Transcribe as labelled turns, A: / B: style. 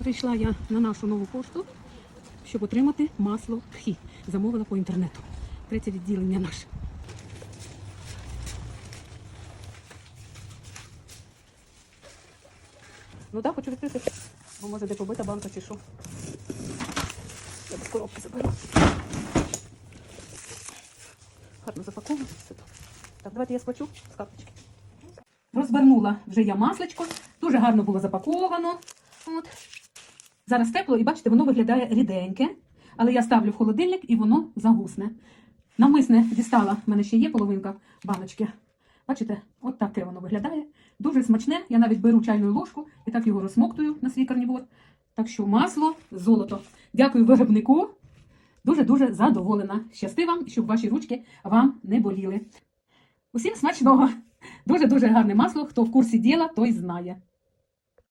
A: Прийшла я на нашу нову пошту, щоб отримати масло тхі. Замовила по інтернету. Третє відділення наше. Ну так, хочу відкрити, бо може де побита банка чи що. Я без коробки заберу. Гарно запаковано. Так, давайте я схвачу з карточки. Розвернула вже я масличко. Дуже гарно було запаковано. От. Зараз тепло, і бачите, воно виглядає ріденьке. Але я ставлю в холодильник і воно загусне. Навмисне дістала, в мене ще є половинка баночки. Бачите, от таке воно виглядає. Дуже смачне. Я навіть беру чайну ложку і так його розсмоктую на свій карнівор. Так що масло, золото. Дякую виробнику. Дуже-дуже задоволена. Щасти вам, щоб ваші ручки вам не боліли. Усім смачного! Дуже-дуже гарне масло. Хто в курсі діла, той знає.